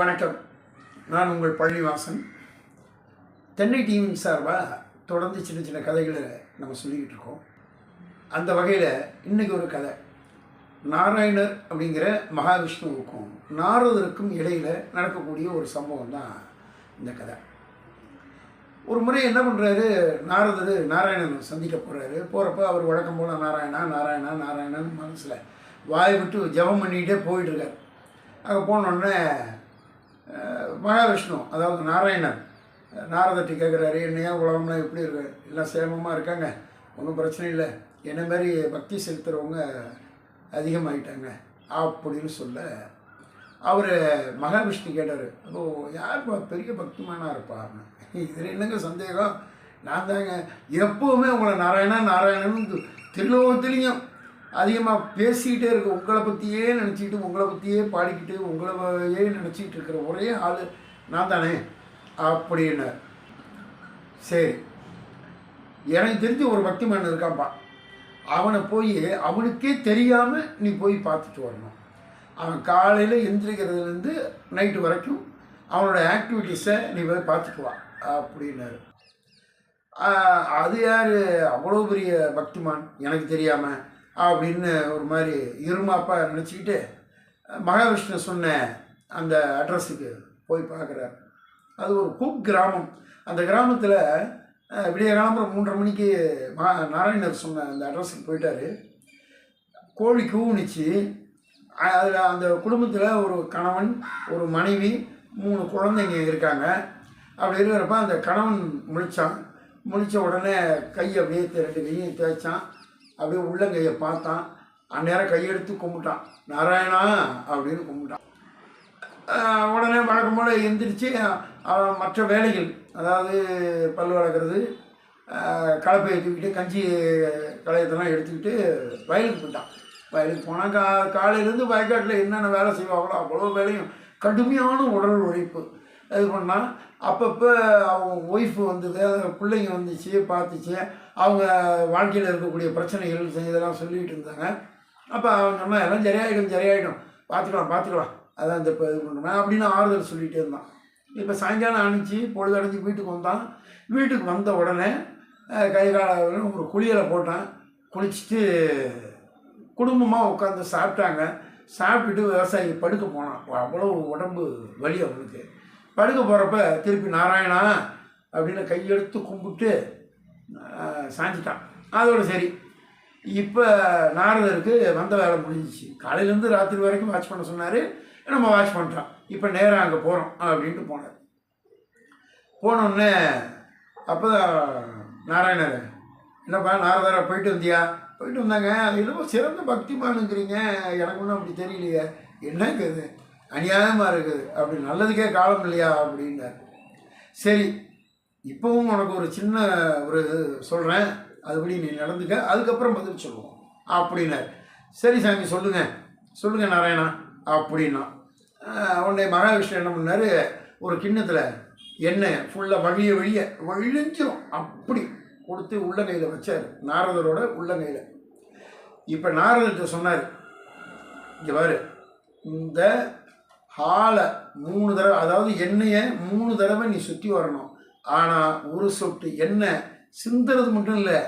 வணக்கம். நான் உங்கள் பழனிவாசன். தென்னை டீம் சார்பாக தொடர்ந்து சின்ன சின்ன கதைகளை நம்ம சொல்லிக்கிட்டு இருக்கோம். அந்த வகையில் இன்றைக்கி ஒரு கதை. நாராயணர் அப்படிங்கிற மகாவிஷ்ணுவுக்கும் நாரதருக்கும் இடையில் நடக்கக்கூடிய ஒரு சம்பவம் தான் இந்த கதை. ஒரு முறை என்ன பண்ணுறாரு நாரதர் நாராயணன் சந்திக்க போகிறாரு போகிறப்ப அவர் வழக்கம் போல் நாராயணா நாராயணா நாராயணன் மனசில் வாய் விட்டு ஜெபம் பண்ணிக்கிட்டே போயிட்டுருக்கார் அங்கே போனோடனே மகாவிஷ்ணு அதாவது நாராயணன். நாரதட்டி கேட்குறாரு என்னையா உலகம்லாம் எப்படி இருக்கு? எல்லாம் சேமமாக இருக்காங்க? ஒன்றும் பிரச்சனை இல்லை. என்ன மாதிரி பக்தி செலுத்துகிறவங்க அதிகமாயிட்டாங்க. அப்படின்னு சொல்ல அவர் மகாவிஷ்ணு கேட்டார் அப்போ யாருப்பா பெரிய பக்திமானாக இருப்பாருன்னு? இதில் என்னங்க சந்தேகம்? நான் தாங்க எப்போவுமே உங்களை நாராயணா நாராயணன் திருலோகத்துலேயும் அதிகமாக பேசிக்கிட்டே இருக்க உங்களை பற்றியே நினச்சிக்கிட்டு உங்களை பற்றியே பாடிக்கிட்டு உங்களையே நினச்சிக்கிட்டு இருக்கிற ஒரே ஆள் நான் தானே அப்படின்னார். சரி. எனக்கு தெரிஞ்சு ஒரு பக்திமான் இருக்கான்ப்பா. அவனை போய் அவனுக்கே தெரியாமல் நீ போய் பார்த்துட்டு வரணும். அவன் காலையில் எந்திரிக்கிறதுலேருந்து நைட்டு வரைக்கும் அவனோட ஆக்டிவிட்டீஸை நீ போய் பார்த்துட்டு வா அப்படின்னாரு. அது யார்? அவ்வளோ பெரிய பக்திமான் எனக்கு தெரியாமல் அப்படின்னு ஒரு மாதிரி இருமாப்பா நினச்சிக்கிட்டு மகாவிஷ்ணு சொன்ன அந்த அட்ரஸுக்கு போய் பார்க்குறாரு. அது ஒரு குக் கிராமம். அந்த கிராமத்தில் விடிய காலம்பரம் மூன்றரை மணிக்கு மா நாராயணர் சொன்ன அந்த அட்ரஸுக்கு போயிட்டார். கோழி கூவுனிச்சு. அதில் அந்த குடும்பத்தில் ஒரு கணவன் ஒரு மனைவி மூணு குழந்தைங்க இருக்காங்க. அப்படி இருக்கிறப்ப அந்த கணவன் முழிச்சான். முழிச்ச உடனே கையை அப்படியே ரெண்டு கையும் தேய்ச்சான். அப்படியே உள்ளங்கையை பார்த்தான். அந்நேரம் கையெடுத்து கும்பிட்டான். நாராயணா அப்படின்னு கும்பிட்டான். உடனே வழக்கம் போல் எந்திரிச்சு மற்ற வேலைகள் அதாவது பல் வளர்க்குறது கலப்பையை தூக்கிட்டு கஞ்சி களையத்தெல்லாம் எடுத்துக்கிட்டு வயலுக்கு போயிட்டான். வயலுக்கு போனால் கா காலையிலேருந்து வயக்காட்டில் என்னென்ன வேலை செய்வாங்களோ அவ்வளோ வேலையும். கடுமையான உடல் உழைப்பு. இது பண்ணால் அப்பப்போ அவங்க ஒய்ஃபு வந்தது பிள்ளைங்க வந்துச்சு பார்த்துச்சு. அவங்க வாழ்க்கையில் இருக்கக்கூடிய பிரச்சனைகள் செஞ்சு இதெல்லாம் சொல்லிகிட்டு இருந்தாங்க. அப்போ அவன் சொன்னால் எல்லாம் சரியாயிடும் சரியாயிடும். பார்த்துக்கலாம் பார்த்துக்கலாம். அதான் இந்த இப்போ இது பண்ணுறேன் அப்படின்னு ஆறுதல் சொல்லிகிட்டே இருந்தான். இப்போ சாயங்காலம் அணிச்சு பொழுது அடைஞ்சு வீட்டுக்கு வந்தான். வீட்டுக்கு வந்த உடனே கை கால ஒரு குளியலை போட்டான். குளிச்சுட்டு குடும்பமாக உட்காந்து சாப்பிட்டாங்க. சாப்பிட்டுட்டு விவசாயி படுக்க போனான். அவ்வளோ உடம்பு வலி அவனுக்கு. படுக்க போகிறப்ப திருப்பி நாராயணா அப்படின்னு கையெடுத்து கும்பிட்டு சாஞ்சிட்டான். அதோட சரி. இப்போ நாரதருக்கு வந்த வேலை முடிஞ்சிச்சு. காலையிலேருந்து ராத்திரி வரைக்கும் வாட்ச் பண்ண சொன்னார். நம்ம வாட்ச் பண்ணிட்டோம் இப்போ நேராக அங்கே போகிறோம் அப்படின்ட்டு போனார். போனோடனே அப்போ நாராயணர் என்னப்பா நாரதரா போயிட்டு வந்தியா? போயிட்டு வந்தாங்க. அது என்னமோ சிறந்த பக்திமானுங்கிறீங்க. எனக்கு ஒன்றும் அப்படி தெரியலையே. என்னங்க இது? அநியாயமாக இருக்குது அப்படி நல்லதுக்கே காலம் இல்லையா அப்படின்னார். சரி இப்போவும் உனக்கு ஒரு சின்ன ஒரு சொல்கிறேன் அதுபடி நீ நடந்துக்க அதுக்கப்புறம் பதில் சொல்லுவோம் அப்படின்னார். சரி சாமி சொல்லுங்கள் சொல்லுங்கள் நாராயணா அப்படின்னா. உடனே மகாவிஷ்ணு என்ன பண்ணார்? ஒரு கிண்ணத்தில் எண்ணெய் ஃபுல்லாக வழிய வழிய வழிஞ்சிரும். அப்படி கொடுத்து உள்ளங்கையில் வச்சார். நாரதரோட உள்ளங்கையில் இப்போ நாரதர்கிட்ட சொன்னார். இங்கே பாரு இந்த ஹாலை மூணு தடவை அதாவது எண்ணெயை மூணு தடவை நீ சுற்றி வரணும். ஆனால் ஒரு சொட்டு எண்ணெய் சிந்துறது மட்டும் இல்லை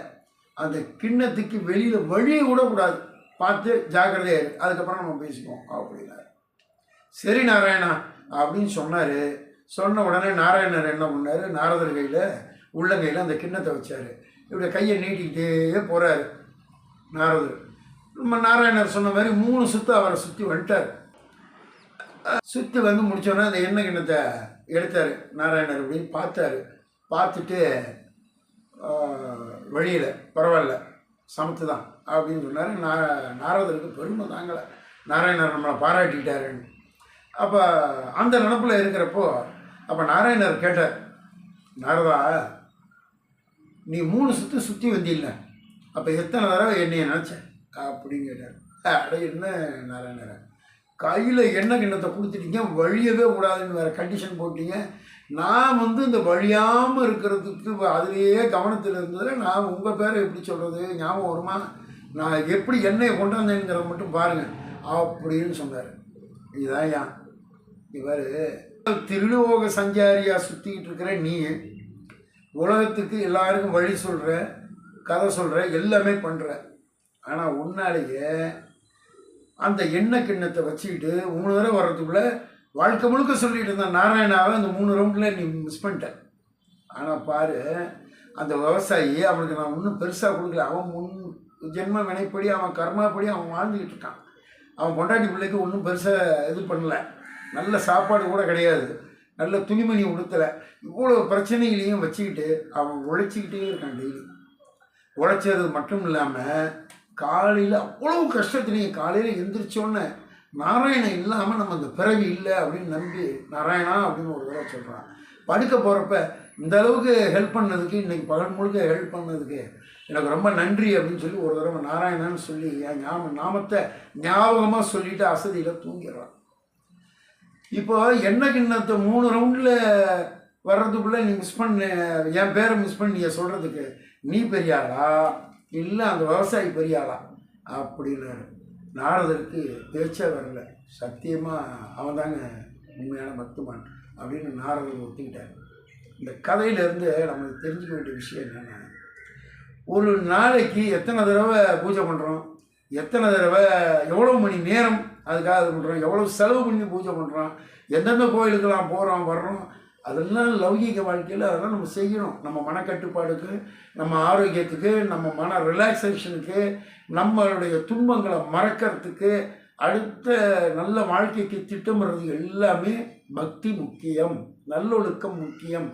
அந்த கிண்ணத்துக்கு வெளியில் வழிய கூட கூடாது பார்த்து ஜாக்கிரதையாக அதுக்கப்புறம் நம்ம பேசிக்குவோம். அப்படின்னாரு சரி நாராயணா அப்படின்னு சொன்னார். சொன்ன உடனே நாராயணர் என்ன பண்ணார்? நாரதர் கையில் உள்ளங்கையில் அந்த கிண்ணத்தை வச்சார். இப்படி கையை நீட்டிக்கிட்டே போகிறாரு நாரதர். நம்ம நாராயணர் சொன்ன மாதிரி மூணு சுற்று அவரை சுற்றி வந்துட்டார். சுற்றி வந்து முடிச்சோடனே அந்த எண்ணெய் கிண்ணத்தை எடுத்தார் நாராயணர் அப்படின்னு பார்த்தாரு. பார்த்துட்டு வழியில் பரவாயில்ல சமத்து தான் அப்படின்னு சொன்னார். நா நாரதருக்கு பெருமை தாங்கலை. நாராயணர் நம்மளை பாராட்டிக்கிட்டாருன்னு அப்போ அந்த நினப்பில் இருக்கிறப்போ அப்போ நாராயணர் கேட்டார் நாரதா நீ மூணு சுற்று சுற்றி வந்தில்ல. அப்போ எத்தனை தடவை என்னைய நினச்ச? அப்படின்னு கேட்டார். அட என்ன நாராயணர்? கையில் எண்ணெய் கிண்ணத்தை கொடுத்துட்டீங்க வழியவே கூடாதுன்னு வேறு கண்டிஷன் போட்டீங்க. நான் வந்து இந்த வழியாமல் இருக்கிறதுக்கு அதுலேயே கவனத்தில் இருந்ததில் நான் உங்கள் பேரை எப்படி சொல்கிறது ஞாபகம் வருமா? நான் எப்படி எண்ணெயை கொண்டாந்தேங்கிறத மட்டும் பாருங்கள் அப்படின்னு சொன்னார். இதுதான் ஏன் இவர் திருலோக சஞ்சாரியாக சுற்றிக்கிட்டு இருக்கிற நீ உலகத்துக்கு எல்லாருக்கும் வழி சொல்கிற கதை சொல்கிற எல்லாமே பண்ணுற ஆனால் உன்னாலேயே அந்த எண்ணெய் கிண்ணத்தை வச்சுக்கிட்டு மூணு தடவை வர்றதுக்குள்ள வாழ்க்கை முழுக்க சொல்லிட்டு இருந்த நாராயணாவை அந்த மூணு ரவுண்டில் நீ மிஸ் பண்ணிட்ட. ஆனால் பாரு அந்த விவசாயி அவனுக்கு நான் ஒன்றும் பெருசாக கொடுக்கல. அவன் முன் ஜென்ம வினைப்படி அவன் கர்மாப்படி அவன் வாழ்ந்துக்கிட்டு இருக்கான். அவன் பொண்டாட்டி பிள்ளைக்கு ஒன்றும் பெருசாக இது பண்ணல. நல்ல சாப்பாடு கூட கிடையாது. நல்ல துணிமணி உடுத்தலை. இவ்வளோ பிரச்சனைகளையும் வச்சுக்கிட்டு அவன் உழைச்சிக்கிட்டே இருக்கான் டெய்லி உழைச்சது மட்டும் இல்லாமல் காலையில் அவ்வளவு கஷ்டத்துலேயும் காலையில் எந்திரிச்சோன்னே நாராயணன் இல்லாமல் நம்ம அந்த பிறவி இல்லை அப்படின்னு நம்பி நாராயணா அப்படின்னு ஒரு தடவை சொல்கிறான் படுக்க போகிறப்ப இந்த அளவுக்கு ஹெல்ப் பண்ணதுக்கு இன்றைக்கி பகல் முழுக்க ஹெல்ப் பண்ணதுக்கு எனக்கு ரொம்ப நன்றி அப்படின்னு சொல்லி ஒரு தடவை நாராயணன்னு சொல்லி என் ஞாபக நாமத்தை ஞாபகமாக சொல்லிட்டு அசதியில் தூங்கிடுறான். இப்போ என்ன கிண்ணத்தை மூணு ரவுண்டில் வர்றதுக்குள்ளே நீ மிஸ் பண்ண என் பேரை மிஸ் பண்ணி நீங்கள் சொல்கிறதுக்கு நீ பெரியாரா? இல்லை அந்த விவசாயி பெரிய ஆளா அப்படின்னாரு நாரதருக்கு பேச்சே வரல. சத்தியமாக அவன் தாங்க உண்மையான பக்தமான் அப்படின்னு நாரதர் ஒத்துக்கிட்டார். இந்த கதையிலேருந்து நம்மளுக்கு தெரிஞ்சுக்க வேண்டிய விஷயம் என்னென்னா ஒரு நாளைக்கு எத்தனை தடவை பூஜை பண்ணுறோம் எத்தனை தடவை எவ்வளோ மணி நேரம் அதுக்காக இது பண்ணுறோம் எவ்வளோ செலவு பண்ணி பூஜை பண்ணுறோம் எந்தெந்த கோயிலுக்கெல்லாம் போகிறோம் வர்றோம்? அதெல்லாம் லௌகீக வாழ்க்கையில் அதெல்லாம் நம்ம செய்யணும். நம்ம மனக்கட்டுப்பாடுக்கு நம்ம ஆரோக்கியத்துக்கு நம்ம மன ரிலாக்ஸேஷனுக்கு நம்மளுடைய துன்பங்களை மறக்கிறதுக்கு அடுத்த நல்ல வாழ்க்கைக்கு திட்டமிடுறது எல்லாமே பக்தி முக்கியம் நல்லொழுக்கம் முக்கியம்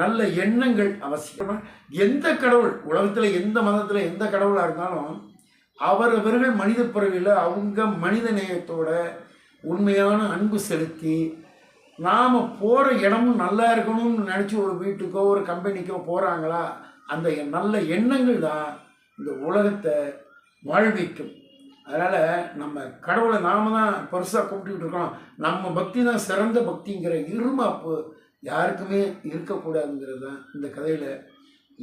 நல்ல எண்ணங்கள் அவசியம். எந்த கடவுள் உலகத்தில் எந்த மதத்தில் எந்த கடவுளாக இருந்தாலும் அவரவர்கள் மனித பிறவியில் அவங்க மனித நேயத்தோட உண்மையான அன்பு செலுத்தி நாம் போகிற இடமும் நல்லா இருக்கணும்னு நினச்சி ஒரு வீட்டுக்கோ ஒரு கம்பெனிக்கோ போகிறாங்களா அந்த நல்ல எண்ணங்கள் தான் இந்த உலகத்தை வாழ்விக்கும். அதனால் நம்ம கடவுளை நாம தான் பெருசாக கூப்பிட்டுக்கிட்டு இருக்கோம். நம்ம பக்தி தான் சிறந்த பக்திங்கிற இருமாப்பு யாருக்குமே இருக்கக்கூடாதுங்கிறது தான் இந்த கதையில்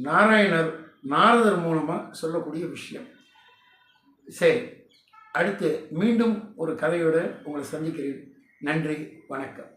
நாராயணர் நாரதர் மூலமாக சொல்லக்கூடிய விஷயம். சரி அடுத்து மீண்டும் ஒரு கதையோடு உங்களை சந்திக்கிறேன். நன்றி வணக்கம்.